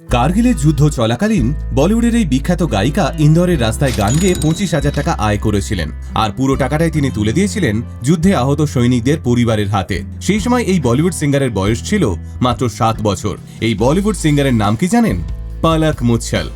কার্গিলের যুদ্ধ চলাকালীন বলিউডের এই বিখ্যাত গায়িকা ইন্দোরের রাস্তায় গান গেয়ে পঁচিশ হাজার টাকা আয় করেছিলেন। আর পুরো টাকাটাই তিনি তুলে দিয়েছিলেন যুদ্ধে আহত সৈনিকদের পরিবারের হাতে। সেই সময় এই বলিউড সিঙ্গারের বয়স ছিল মাত্র সাত বছর। এই বলিউড সিঙ্গারের নাম কি জানেন? পালাক মুচ্ছল।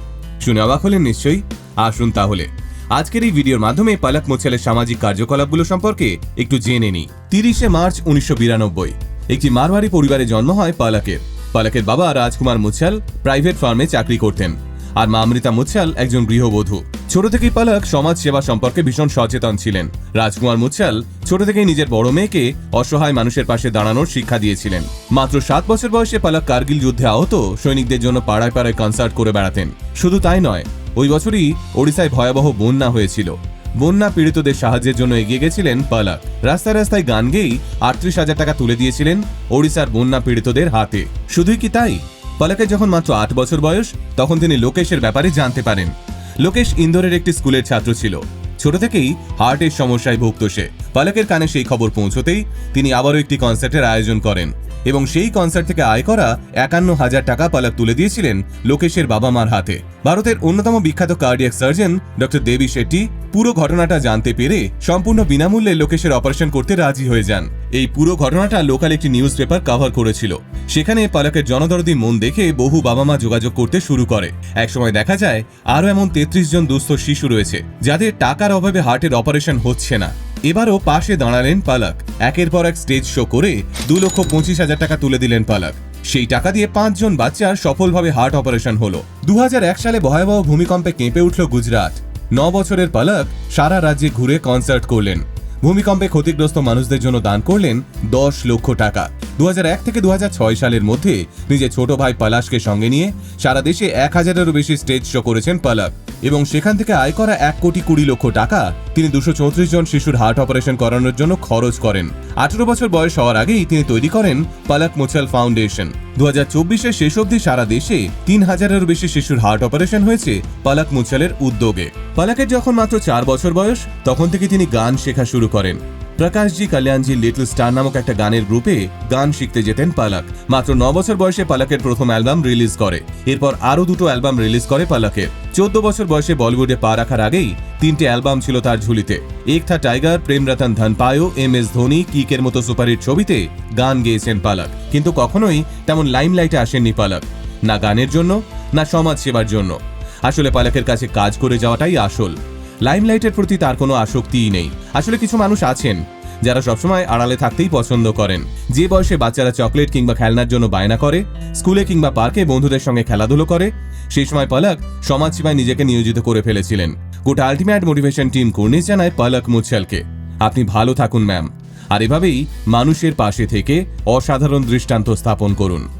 শুনে অবাক হলেন নিশ্চয়ই? আসুন তাহলে। আজকের এই ভিডিওর মাধ্যমে পালাক মুচ্ছলের সামাজিক কার্যকলাপগুলো সম্পর্কে একটু জেনে নিই। তিরিশে মার্চ উনিশশো বিরানব্বই। একটি মারওয়ারি পরিবারে জন্ম হয় পালাকের। পালাকের বাবা রাজকুমার মুচ্ছাল প্রাইভেট ফার্মে চাকরি করতেন। আর মা অমৃতা মুচ্ছাল একজন গৃহবধূ। ছোট থেকেই পালাক সমাজ সেবা সম্পর্কে ভীষণ সচেতন ছিলেন। রাজকুমার মুচ্ছাল ছোট থেকেই নিজের বড় মেয়েকে অসহায় মানুষের পাশে দাঁড়ানোর শিক্ষা দিয়েছিলেন। মাত্র সাত বছর বয়সে পালাক কার্গিল যুদ্ধে আহত সৈনিকদের জন্য পাড়ায় পাড়ায় কনসার্ট করে বেড়াতেন। শুধু তাই নয়, ওই বছরই ওড়িশায় ভয়াবহ বন্যা হয়েছিল। বন্যা পীড়িতদের সাহায্যের জন্য এগিয়ে গেছিলেন পালাক। রাস্তায় রাস্তায় গান গেয়েই আটত্রিশ হাজার টাকা তুলে দিয়েছিলেন ওড়িশার বন্যা পীড়িতদের হাতে। শুধুই কি তাই? পালাকের যখন মাত্র আট বছর বয়স, তখন তিনি লোকেশের ব্যাপারে জানতে পারেন। লোকেশ ইন্দোরের একটি স্কুলের ছাত্র ছিল। ছোট থেকেই হার্টের সমস্যায় ভুগত সে। পালাকের কানে সেই খবর পৌঁছতেই তিনি আবারও একটি কনসার্টের আয়োজন করেন এবং সেই কনসার্ট থেকে আয় করা একান্ন হাজার টাকা পালক তুলে দিয়েছিলেন লোকেশের বাবা মার হাতে। ভারতের অন্যতম বিখ্যাত cardiac surgeon doctor Devi Shetty, পুরো ঘটনাটা জানতে পেরে সম্পূর্ণ বিনামূল্যে লোকেশের অপারেশন করতে রাজি হয়ে যান। এই পুরো ঘটনাটা লোকাল একটি নিউজ পেপার কভার করেছিল। সেখানে পালকের জনদরদি মন দেখে বহু বাবা মা যোগাযোগ করতে শুরু করে। একসময় দেখা যায়, আরও এমন তেত্রিশ জন দুস্থ শিশু রয়েছে, যাদের টাকার অভাবে হার্টের অপারেশন হচ্ছে না। এবারও পাশে দাঁড়ালেন পালাক। একের পর এক স্টেজ শো করে দু লক্ষ পঁচিশ হাজার টাকা তুলে দিলেন পালাক। সেই টাকা দিয়ে পাঁচজন বাচ্চার সফলভাবে হার্ট অপারেশন হলো। দুহাজার এক সালে ভয়াবহ ভূমিকম্পে কেঁপে উঠল গুজরাট। ন বছরের পালাক সারা রাজ্যে ঘুরে কনসার্ট করলেন। ভূমিকম্পে ক্ষতিগ্রস্ত মানুষদের জন্য দান করলেন দশ লক্ষ টাকা। দু হাজার এক থেকে দু হাজার ছয় সালের মধ্যে নিজের ছোট ভাই পলাশকে সঙ্গে নিয়ে সারা দেশে এক হাজারেরও বেশি স্টেজ শো করেছেন পালাক। এবং সেখান থেকে আয় করা এক কোটি কুড়ি লক্ষ টাকা তিনি দুশো জন শিশুর হার্ট অপারেশন করানোর জন্য খরচ করেন। আঠারো বছর বয়স হওয়ার আগেই তিনি তৈরি করেন পালাক মোচাল ফাউন্ডেশন। দু হাজার চব্বিশের শেষ অবধি সারা দেশে তিন হাজারেরও বেশি শিশুর হার্ট অপারেশন হয়েছে পালাক মুচালের উদ্যোগে। পালাকের যখন মাত্র চার বছর বয়স, তখন থেকে তিনি গান শেখা শুরু করেন। প্রকাশজি কল্যাণজি লিটল স্টার নামক একটা গানের গ্রুপে গান শিখতে যেতেন পালাক। মাত্র ন বছর বয়সে পালাকের প্রথম অ্যালবাম রিলিজ করে। এরপর আরও দুটো অ্যালবাম রিলিজ করে পালাকের। চোদ্দ বছর বয়সে বলিউডে পা রাখার আগেই তিনটে অ্যালবাম ছিল তার ঝুলিতে। এক থা টাইগার ধন পায়ো এম এস ধোনি, কিকের মতো সুপারহিট ছবিতে গান গেয়েছেন পালাক। কিন্তু কখনোই তেমন লাইমলাইটে আসেননি পালাক। না গানের জন্য, না সমাজ সেবার জন্য। আসলে পালাকের কাছে কাজ করে যাওয়াটাই আসল। লাইমলাইটের প্রতি তার কোনো আসক্তিই নেই। আসলে কিছু মানুষ আছেন, যারা সবসময় আড়ালে থাকতেই পছন্দ করেন। যে বয়সে বাচ্চারা চকলেট কিংবা খেলনার জন্য বায়না করে, স্কুলে কিংবা পার্কে বন্ধুদের সঙ্গে খেলাধুলো করে, সেই সময় পালাক সমাজসেবায় নিজেকে নিয়োজিত করে ফেলেছিলেন। গোটা আলটিমেট মোটিভেশন টিম কর্নিশ জানায় পালাক মুচ্ছালকে। আপনি ভালো থাকুন ম্যাম আর এভাবেই মানুষের পাশে থেকে অসাধারণ দৃষ্টান্ত স্থাপন করুন।